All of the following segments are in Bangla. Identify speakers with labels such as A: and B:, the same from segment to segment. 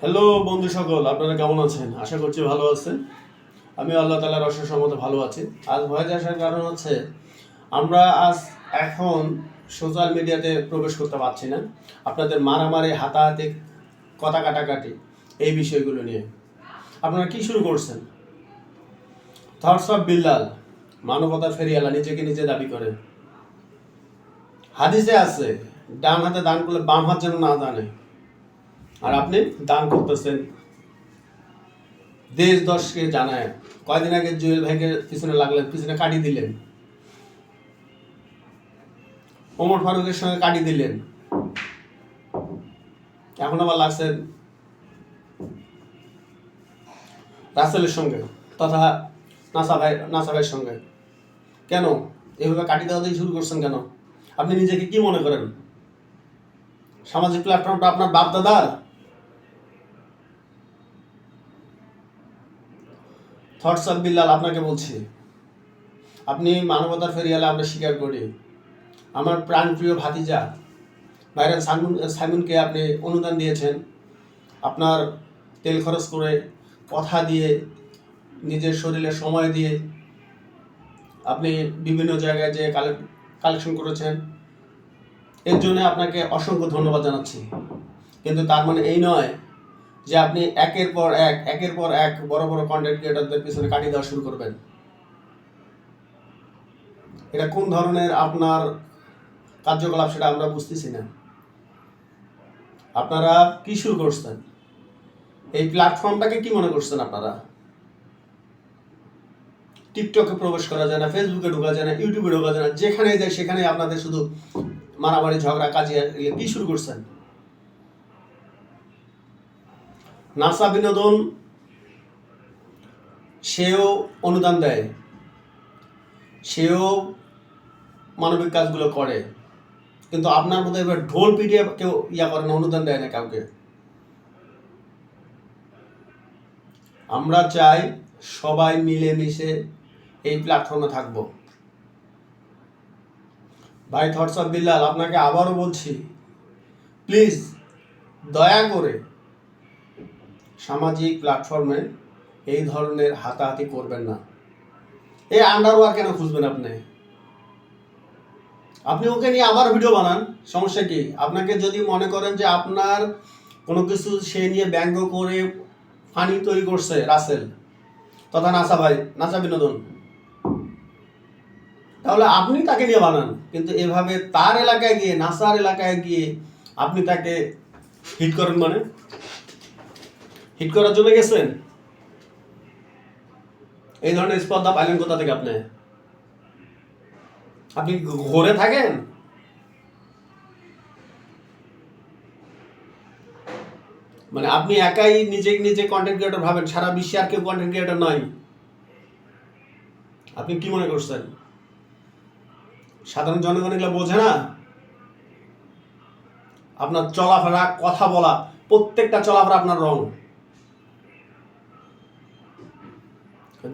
A: হ্যালো বন্ধু সকল, আপনারা কেমন আছেন? আশা করছি ভালো আছেন। আমি আল্লাহ তালার অশেষ মতো ভালো আছি। আজ ভয় আসার কারণ হচ্ছে, আমরা আজ এখন সোশ্যাল মিডিয়াতে প্রবেশ করতে পারছি না। আপনাদের মারামারি, হাতাহাতি, কথা কাটাকাটি, এই বিষয়গুলো নিয়ে। আপনারা কি শুরু করছেন? থটস অফ বিল্লাল মানবতার ফেরিয়ালা, নিজেকে নিজে দাবি করে। হাদিসে আছে, ডান হাতে দান করলে বাম হাত যেন না জানে। আর আপনি দান করতেছেন। দেশ দশকে জানায়, কয়দিন আগে জুয়েল ভাইকে পিছনে লাগলেন, পিছনে কাটি দিলেন। ওমর ফারুকের সঙ্গে কাটি দিলেন। এখন আবার লাগছেন রাসেলের সঙ্গে তথা নাসা ভাই, নাসা ভাইয়ের সঙ্গে। কেন? এভাবে কাটি দেওয়া শুরু করছেন কেন? আপনি নিজেকে কি মনে করেন? সামাজিক প্ল্যাটফর্মটা আপনার বাপ দাদার থটস অফ বিল্লাল, আপনাকে বলছি। আপনি মানবতার ফেরিয়ালে আমরা স্বীকার করি। আমার প্রাণপ্রিয় ভাতিজা, ভাইরাল সাইমুন সাইমুনকে আপনি অনুদান দিয়েছেন। আপনার তেল খরচ করে কথা দিয়ে, নিজের শরীরে সময় দিয়ে আপনি বিভিন্ন জায়গায় যে কালেকশন করেছেন। এর জন্য আপনাকে অসংখ্য ধন্যবাদ জানাচ্ছি। কিন্তু তার মানে এই নয় যে আপনি একের পর এক, একের পর এক বড় বড় কন্টেন্ট ক্রিয়েটরদের পিছনে কাটিয়ে দেওয়া শুরু করবেন। এটা কোন ধরনের আপনার কার্যকলাপ সেটা আমরা বুঝতেছি না। আপনারা কি শুরু করছেন? এই প্ল্যাটফর্মটাকে কি মনে করছেন আপনারা? টিকটকে প্রবেশ করা যায় না ফেসবুকে ঢোকা যায় না ইউটিউবে ঢোকা যায় না যেখানে যায় সেখানে আপনাদের শুধু মারামারি, ঝগড়া এগুলো কি শুরু করছেন? নাসা বিনোদন, সেও অনুদান দেয়। সেও মানবিক কাজগুলো করে। কিন্তু আপনার মধ্যে এবার ঢোল পিটিয়ে কেউ ইয়া করে না, অনুদান দেয় না কাউকে। আমরা চাই সবাই মিলেমিশে এই প্ল্যাটফর্মে থাকব। ভাই থটস অফ বিল্লাল আপনাকে আবারও বলছি প্লিজ দয়া করে সামাজিক প্ল্যাটফর্মে এই ধরনের হাতাহাতি করবেন না। এই আন্ডারওয়ার কেন খুঁজবেন আপনি? আপনি ওকে নিয়ে আবার ভিডিও বানান, সমস্যা কি? আপনাকে যদি মনে করেন যে আপনার কোনো কিছু সে নিয়ে ব্যঙ্গ করে ফানি তৈরি করছে রাসেল তথা নাসা ভাই, নাসা বিনোদন। তাহলে আপনি তাকে নিয়ে বানান, কিন্তু এভাবে তার এলাকায় গিয়ে, নাসার এলাকায় গিয়ে আপনি তাকে হিট করেন মানে? হিট করার জন্য গেছেন? এই ধরনের স্পর্ধা পাইলেন কোথা থেকে আপনি? আপনি ঘরে থাকেন? মানে আপনি একাই নিজে নিজে কন্টেন্ট ক্রিয়েটর ভাবেন, সারা বিশ্বে আর কেউ কন্টেন্ট ক্রিয়েটর নয় আপনি কি মনে করছেন? সাধারণ জনগণ এগুলো বোঝে না? আপনার চলাফেরা, কথা বলা, প্রত্যেকটা চলাফেরা আপনার রং।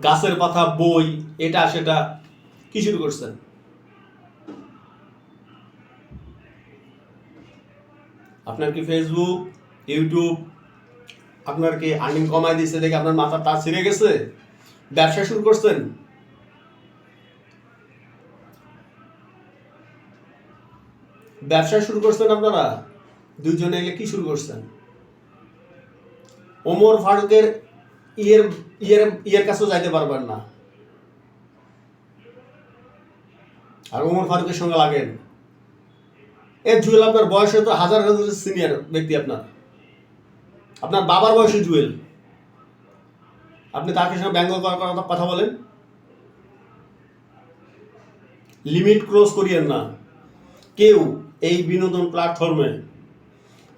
A: গাছের কথা বই, এটা, সেটা, কি শুরু করছেন? আপনার কি ফেসবুক ইউটিউব আপনার কি আর্নিং কমাই দিচ্ছে দেখে আপনার মাথা তার ছিঁড়ে গেছে? ব্যবসা শুরু করছেন? ব্যবসা শুরু করছেন আপনারা? দুজনে এলে কি শুরু করছেন? ওমর ফারুকের ইয়ের ইয়ের ইয়ের কাছেও যাইতে পারবেন না। আর ওমর ফারুকের সঙ্গে লাগেন। এর জুয়েল, আপনার বয়সে তো হাজার হাজার সিনিয়র ব্যক্তি আপনার। আপনার বাবার বয়সে জুয়েল। আপনি তাকে সঙ্গে ব্যঙ্গ করার কথা- বলেন। লিমিট ক্রস করিয়েন না। কেউ এই বিনোদন প্ল্যাটফর্মে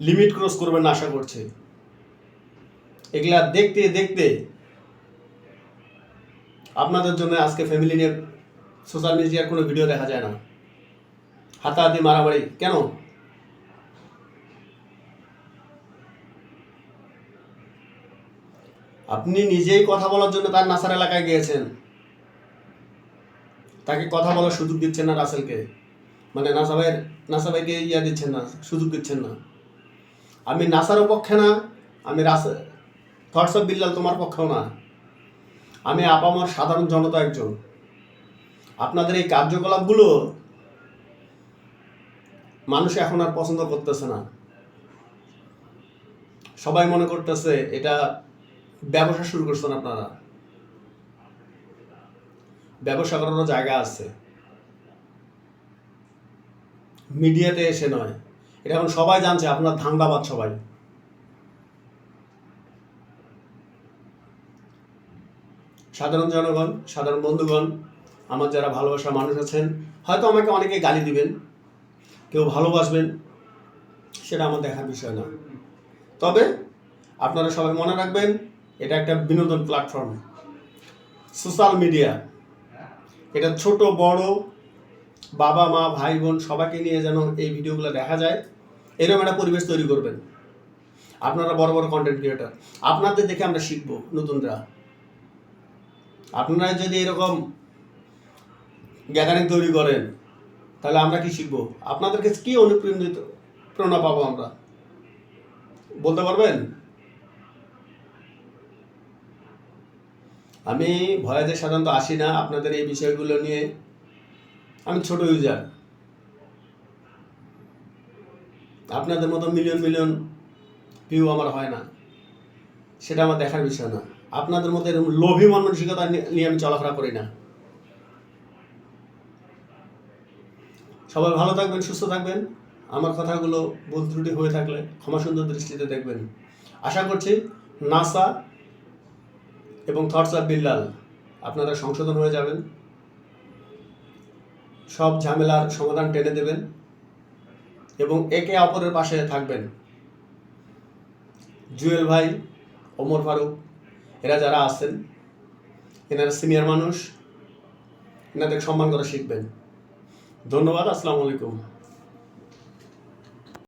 A: লিমিট ক্রস করবেন আশা করছে। এগুলা দেখতে দেখতে আপনাদের জন্য আজকে ফ্যামিলি নিয়ে সোশ্যাল মিডিয়ার কোনো ভিডিও দেখা যায় না। হাতাহাতি মারামারি, কেন? আপনি নিজেই কথা বলার জন্য তার নাসার এলাকায় গিয়েছেন। তাকে কথা বলার সুযোগ দিচ্ছেন না রাসেলকে। মানে নাসা ভাইয়ের ইয়া দিচ্ছেন না, সুযোগ দিচ্ছেন না। আমি নাসারও পক্ষে না, আমি রাস থটস অফ বিল্লাল তোমার পক্ষেও না। আমি আপামর সাধারণ জনতা একজন। আপনাদের এই কার্যকলাপগুলো মানুষ এখন আর পছন্দ করতেছে না। সবাই মনে করতেছে, এটা ব্যবসা শুরু করছেন আপনারা। ব্যবসা করারও জায়গা আছে। মিডিয়াতে এসে নয়। এটা এখন সবাই জানছে, আপনার ধান্দাবাদ সবাই। সাধারণ জনগণ, সাধারণ বন্ধুগণ, আমার যারা ভালোবাসা মানুষ আছেন, হয়তো আমাকে অনেকে গালি দিবেন, কেউ ভালোবাসবেন, সেটা আমার দেখার বিষয় না। তবে আপনারা সবাই মনে রাখবেন, এটা একটা বিনোদন প্ল্যাটফর্ম সোশ্যাল মিডিয়া এটা ছোট, বড়, বাবা, মা, ভাই, বোন, সবাইকে নিয়ে যেন এই ভিডিওগুলো দেখা যায়, এরকম একটা পরিবেশ তৈরি করবেন। আপনারা বড় বড় কন্টেন্ট ক্রিয়েটার আপনাদের দেখে আমরা শিখব নতুনরা। আপনারা যদি এরকম গ্যাদারিং তৈরি করেন, তাহলে আমরা কি শিখব? আপনাদের কাছে কি অনুপ্রেরণিত প্রেরণা পাবো আমরা? বলতে পারবেন? আমি ভয়াতে সাধারণত আসি না, আপনাদের এই বিষয়গুলো নিয়ে। আমি ছোট ইউজার। আপনাদের মতো মিলিয়ন মিলিয়ন ভিউ আমার হয় না। সেটা আমার দেখার বিষয় না। আপনাদের মতো এরকম লোভী মানসিকতা নিয়ে আমি চলাফেরা করি না। সবাই ভালো থাকবেন, সুস্থ থাকবেন। আমার কথাগুলো ভুল ত্রুটি হয়ে থাকলে ক্ষমা সুন্দর দৃষ্টিতে দেখবেন। আশা করছি নাসা এবং থটস অফ বিল্লাল আপনারা সংশোধন হয়ে যাবেন। সব ঝামেলার সমাধান টেনে দেবেন এবং একে অপরের পাশে থাকবেন। জুয়েল ভাই ওমর ফারুক, এরা যারা আছেন, এনারা সিনিয়র মানুষ, এনাদের সম্মান করা শিখবেন। ধন্যবাদ, আসসালামু আলাইকুম।